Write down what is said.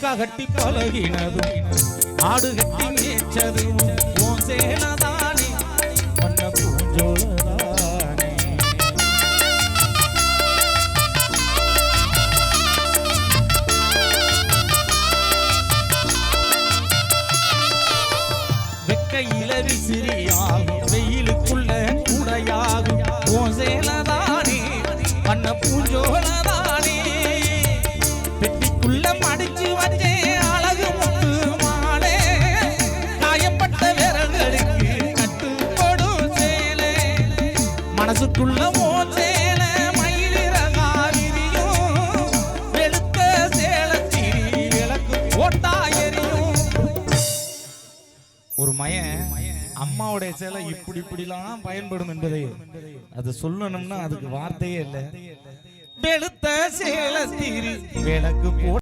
காக்கா கட்டி பழகினதும் ஆடு கட்டி மேய்ச்சதும் உன் சேலதானே பண்ண வெயிலுக்குள்ள கூடையாகும் உன் பண்ண பூஞ்சோலதானே? மடிச்சு வச்சே அழகு முத்து மாலே. காயப்பட்ட விரல்களுக்கு கட்டுப்படும் சேலை. மனசுக்குள்ள ஓ சேல மயிலிறகாரியும் வெளுத்த சேலச்சிரி விளக்கு போட்டா எரியும். ஒரு மயன் அம்மாவுடைய சேலை இப்படி இப்படிலாம் பயன்படும் என்பதை அது சொல்லணும்னா அதுக்கு வார்த்தையே இல்லை. வெளுத்த சேலத்திரி விளக்கு போட்டு